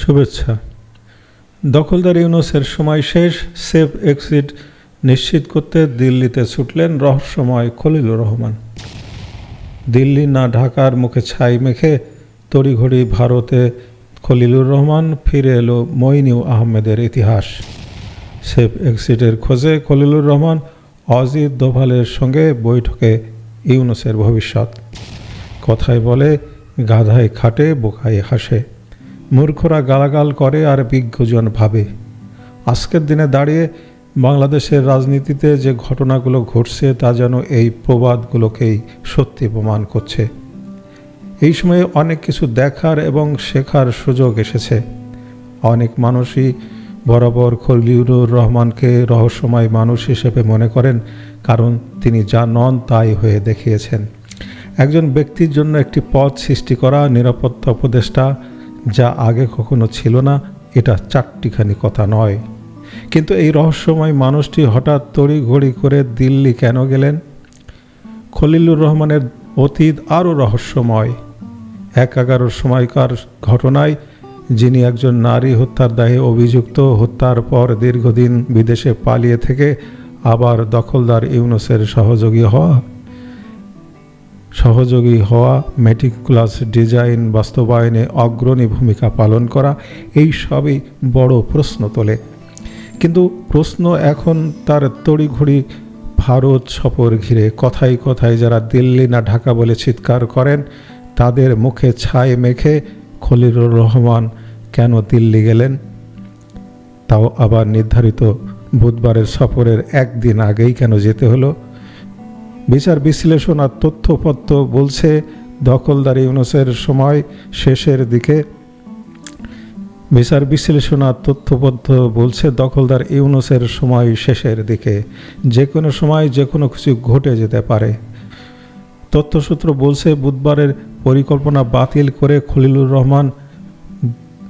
শুভেচ্ছা। দখলদার ইউনুসের সময় শেষ, সেফ এক্সিট নিশ্চিত করতে দিল্লিতে ছুটলেন রহস্যময় খলিলুর রহমান। দিল্লি না ঢাকার মুখে ছাই মেখে তড়িঘড়ি ভারতে খলিলুর রহমান ফিরে এলো মইনিউ আহমেদের ইতিহাস। সেফ এক্সিটের খোঁজে খলিলুর রহমান অজিত দোভালের সঙ্গে বৈঠকে ইউনুসের ভবিষ্যৎ। কথায় বলে, গাধায় খাটে, বোকায় হাসে। মূর্খরা গালাগাল করে আর বিজ্ঞজন ভাবে। আজকের দিনে দাঁড়িয়ে বাংলাদেশের রাজনীতিতে যে ঘটনাগুলো ঘটছে তা যেন এই প্রবাদগুলোকেই সত্যি প্রমাণ করছে। এই সময়ে অনেক কিছু দেখার এবং শেখার সুযোগ এসেছে। অনেক মানুষই বরাবর খলিলুর রহমানকে রহস্যময় মানুষ হিসেবে মনে করেন, কারণ তিনি যা নন তাই হয়ে দেখিয়েছেন। একজন ব্যক্তির জন্য একটি পথ সৃষ্টি করা নিরাপত্তা উপদেষ্টা যা আগে কখনো ছিল না, এটা চারটিখানি কথা নয়। কিন্তু এই রহস্যময় মানুষটি হঠাৎ তড়িঘড়ি করে দিল্লি কেন গেলেন? খলিলুর রহমানের অতীত আরও রহস্যময়। এক এগারোর সময়কার ঘটনায় যিনি একজন নারী হত্যার দায়ে অভিযুক্ত, হত্যার পর দীর্ঘদিন বিদেশে পালিয়ে থেকে আবার দখলদার ইউনুসের সহযোগী হওয়া সহযোগী হওয়া মেটিকুলাস ডিজাইন, বাস্তবায়নে অগ্রণী ভূমিকা পালন করা, এই সবই বড় প্রশ্ন তোলে। কিন্তু প্রশ্ন এখন তার তড়িঘড়ি ভারত সফর ঘিরে। কথায় কথায় যারা দিল্লি না ঢাকা বলে চিৎকার করেন, তাদের মুখে ছাই মেখে খলিলুর রহমান, কেন দিল্লি গেলেন? তাও আবার নির্ধারিত বুধবারের সফরের একদিন আগেই কেন যেতে হলো? বিচার, বিশ্লেষণ আর তথ্যপত্র বলছে দখলদার ইউনুসের সময় শেষের দিকে। বিচার, বিশ্লেষণ আর তথ্যপত্র বলছে দখলদার ইউনুসের সময় শেষের দিকে। যে কোনো সময় যে কোনো কিছু ঘটে যেতে পারে। তথ্যসূত্র বলছে বুধবারের পরিকল্পনা বাতিল করে খলিলুর রহমান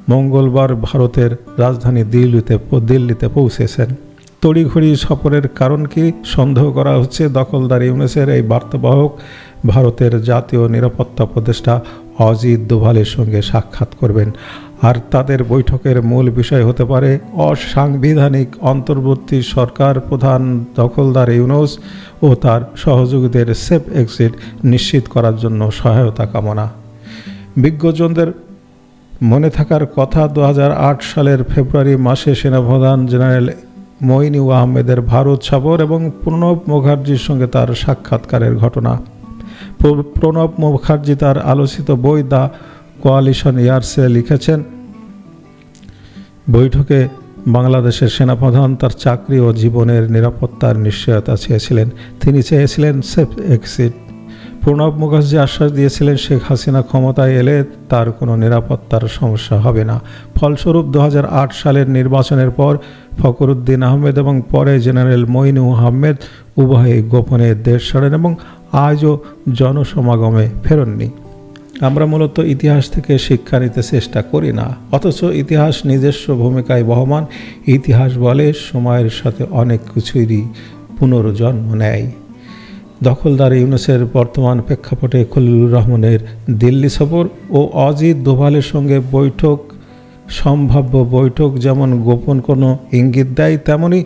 মঙ্গলবার ভারতের রাজধানী দিল্লিতে দিল্লিতে পৌঁছেছেন। তড়িঘড়ি সফরের কারণ কি সন্দেহ করা হচ্ছে? দখলদার ইউনেসের এই বার্তাবাহক ভারতের জাতীয় নিরাপত্তা উপদেষ্টা অজিত দোভালের সঙ্গে সাক্ষাৎ করবেন। আর তাদের বৈঠকের মূল বিষয় হতে পারে অসাংবিধানিক অন্তর্বর্তী সরকার প্রধান দখলদার ইউনুস ও তার সহযোগীদের সেফ এক্সিট নিশ্চিত করার জন্য সহায়তা কামনা। বিজ্ঞজনদের মনে থাকার কথা, দু হাজার আট সালের ফেব্রুয়ারি মাসে সেনাপ্রধান জেনারেল মইনিউ আহমেদের ভারত সফর এবং প্রণব মুখার্জির সঙ্গে তার সাক্ষাৎকারের ঘটনা। প্রণব মুখার্জি তার আলোচিত বই দ্য কোয়ালিশন ইয়ার্সে লিখেছেন। বৈঠকে বাংলাদেশের সেনাপ্রধান তার চাকরি ও জীবনের নিরাপত্তার নিশ্চয়তা চেয়েছিলেন। তিনি চেয়েছিলেন সেফ এক্সিট প্রণব মুখার্জি আশ্বাস দিয়েছিলেন, শেখ হাসিনা ক্ষমতায় এলে তার কোনো নিরাপত্তার সমস্যা হবে না। ফলস্বরূপ দু হাজার আট সালের নির্বাচনের পর ফখরুদ্দিন আহমেদ এবং পরে জেনারেল মইনু আহমেদ উভয়ই গোপনে দেশ ছাড়েন এবং আজও জনসমাগমে ফেরননি। আমরা মূলত ইতিহাস থেকে শিক্ষা নিতে চেষ্টা করি না, অথচ ইতিহাস নিজস্ব ভূমিকায় বহমান। ইতিহাস বলে সময়ের সাথে অনেক কিছুরই পুনর্জন্ম নেয়। দখলদার ইউনুসের বর্তমান প্রেক্ষাপটে খলিলুর রহমানের দিল্লি সফর ও অজিত দোভালের সঙ্গে বৈঠক, সম্ভাব্য বৈঠক যেমন গোপন কোনো ইঙ্গিত দেয় তেমনই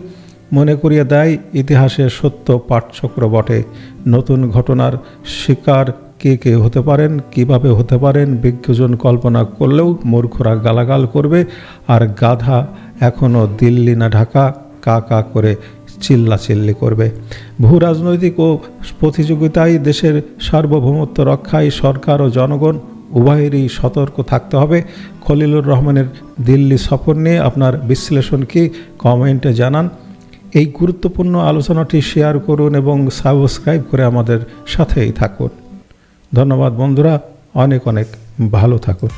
মনে করিয়ে দেয় ইতিহাসের সত্য পাঠচক্র বটে। নতুন ঘটনার শিকার কে কে হতে পারেন, কীভাবে হতে পারেন, বিজ্ঞজন কল্পনা করলেও মূর্খরা গালাগাল করবে। আর গাধা এখনও দিল্লি না ঢাকা, কা কা করে চিল্লাচিল্লি করবে। ভূ রাজনৈতিক ও প্রতিযোগিতায় দেশের সার্বভৌমত্ব রক্ষায় সরকার ও জনগণ উভয়েরই সতর্ক থাকতে হবে। খলিলুর রহমানের দিল্লি সফর নিয়ে আপনার বিশ্লেষণ কি কমেন্টে জানান। এই গুরুত্বপূর্ণ আলোচনাটি শেয়ার করুন এবং সাবস্ক্রাইব করে আমাদের সাথেই থাকুন। ধন্যবাদ বন্ধুরা, অনেক অনেক ভালো থাকুন।